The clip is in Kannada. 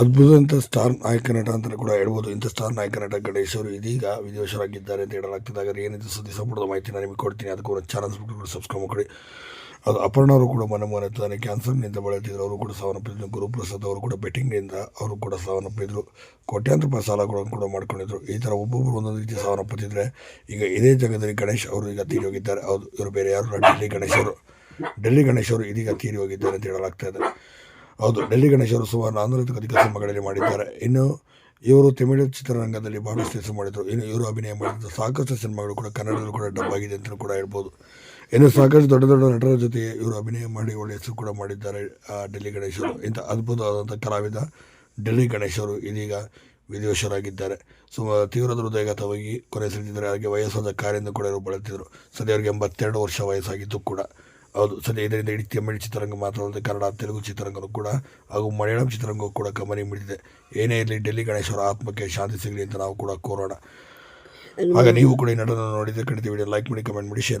ಅದ್ಭುತವಂತ ಸ್ಟಾರ್ ನಾಯಕ ನಟ ಅಂತ ಕೂಡ ಹೇಳ್ಬೋದು. ಇಂಥ ಸ್ಟಾರ್ ನಾಯಕ ನಟ ಗಣೇಶ್ ಅವರು ಇದೀಗ ವಿದೇಶರಾಗಿದ್ದಾರೆ ಅಂತ ಹೇಳಲಾಗ್ತದೆ. ಹಾಗಾದ್ರೆ ಏನಿದೆ ಸುದ್ದಿ ಸಂಪೂರ್ಣ ಮಾಹಿತಿ ನಾನು ನಿಮಗೆ ಕೊಡ್ತೀನಿ. ಅದಕ್ಕೂ ಚಾನಲ್ಸ್ ಕೂಡ ಸಬ್ಸ್ಕ್ರೈಬ್ ಮಾಡಿ ಅದು ಅಪರ್ಣ ಅವರು ಕೂಡ ಮನೆ ಮನೆ ತಾನೆ ಕ್ಯಾನ್ಸರ್ನಿಂದ ಬಳಲ್ತಿದ್ರು ಅವರು ಕೂಡ ಸಾವನ್ನಪ್ಪಿದ್ರು. ಗುರುಪ್ರಸಾದ್ ಅವರು ಕೂಡ ಬೆಟ್ಟಿಂಗ್ನಿಂದ ಅವರು ಕೂಡ ಸಾವನ್ನಪ್ಪಿದ್ರು. ಕೋಟ್ಯಾಂತರ ರೂಪಾಯಿ ಸಾಲಗಳನ್ನು ಕೂಡ ಮಾಡ್ಕೊಂಡಿದ್ರು. ಈ ಥರ ಒಬ್ಬೊಬ್ಬರು ಒಂದೊಂದು ರೀತಿ ಸಾವನ್ನಪ್ಪತ್ತಿದ್ರೆ ಈಗ ಇದೇ ಜಾಗದಲ್ಲಿ ಗಣೇಶ್ ಅವರು ಈಗ ತೀರಿ ಹೋಗಿದ್ದಾರೆ. ಹೌದು, ಇವರು ಬೇರೆ ಯಾರು? ಡೆಲ್ಲಿ ಗಣೇಶ್ ಅವರು. ಡೆಲ್ಲಿ ಗಣೇಶ್ ಅವರು ಇದೀಗ ತೀರಿ ಹೋಗಿದ್ದಾರೆ ಅಂತ ಹೇಳಲಾಗ್ತಾ ಇದೆ. ಹೌದು, ಡೆಲ್ಲಿ ಗಣೇಶರು ಸುಮಾರು ನಾನ್ನೂರಕ್ಕೂ ಅಧಿಕ ಸಿನಿಮಾಗಳಲ್ಲಿ ಮಾಡಿದ್ದಾರೆ. ಇನ್ನು ಇವರು ತಮಿಳು ಚಿತ್ರರಂಗದಲ್ಲಿ ಬಹಳಷ್ಟು ಹೆಸರು ಮಾಡಿದರು. ಇನ್ನು ಇವರು ಅಭಿನಯ ಮಾಡಿದ ಸಾಕಷ್ಟು ಸಿನಿಮಾಗಳು ಕೂಡ, ಕನ್ನಡದಲ್ಲೂ ಕೂಡ ಡಬ್ ಆಗಿದೆ ಅಂತಲೂ ಕೂಡ ಹೇಳ್ಬೋದು. ಇನ್ನು ಸಾಕಷ್ಟು ದೊಡ್ಡ ದೊಡ್ಡ ನಟರ ಜೊತೆ ಇವರು ಅಭಿನಯ ಮಾಡಿ ಒಳ್ಳೆಯ ಹೆಸರು ಕೂಡ ಮಾಡಿದ್ದಾರೆ ಡೆಲ್ಲಿ ಗಣೇಶರು. ಇಂಥ ಅದ್ಭುತವಾದಂಥ ಕಲಾವಿದ ಡೆಲ್ಲಿ ಗಣೇಶರು ಇದೀಗ ವಿಧಿವಶರಾಗಿದ್ದಾರೆ ಸುಮ, ತೀವ್ರ ಹೃದಯಘಾತವಾಗಿ ಕೊನೆಸಿದ್ದಾರೆ ಹಾಗೆ ವಯಸ್ಸಾದ ಕಾರ್ಯದಿಂದ ಕೂಡ ಇವರು ಬಳಲ್ತಿದ್ರು. ಸದ್ಯ ಅವರಿಗೆ ಎಂಬತ್ತೆರಡು ವರ್ಷ ವಯಸ್ಸಾಗಿದ್ದು ಕೂಡ. ಹೌದು ಸದ್ಯ ಇದರಿಂದ ಇಡೀ ತಮಿಳು ಚಿತ್ರರಂಗ ಮಾತ್ರ ಅಲ್ಲದೆ ಕನ್ನಡ ತೆಲುಗು ಚಿತ್ರರಂಗನೂ ಕೂಡ ಹಾಗೂ ಮಲಯಾಳಂ ಚಿತ್ರರಂಗವೂ ಕೂಡ ಕಮನಿ ಮಿಡಿದಿದೆ ಏನೇ ಇರಲಿ ಡೆಲ್ಲಿ ಗಣೇಶ್ವರ ಆತ್ಮಕ್ಕೆ ಶಾಂತಿ ಸಿಗಲಿ ಅಂತ ನಾವು ಕೂಡ ಕೋರೋಣ. ಆಗ ನೀವು ಕೂಡ ಈ ನಟನನ್ನು ನೋಡಿದರೆ ಖಂಡಿತ ವಿಡಿಯೋ ಲೈಕ್ ಮಾಡಿ ಕಮೆಂಟ್ ಮಾಡಿ ಶೇರ್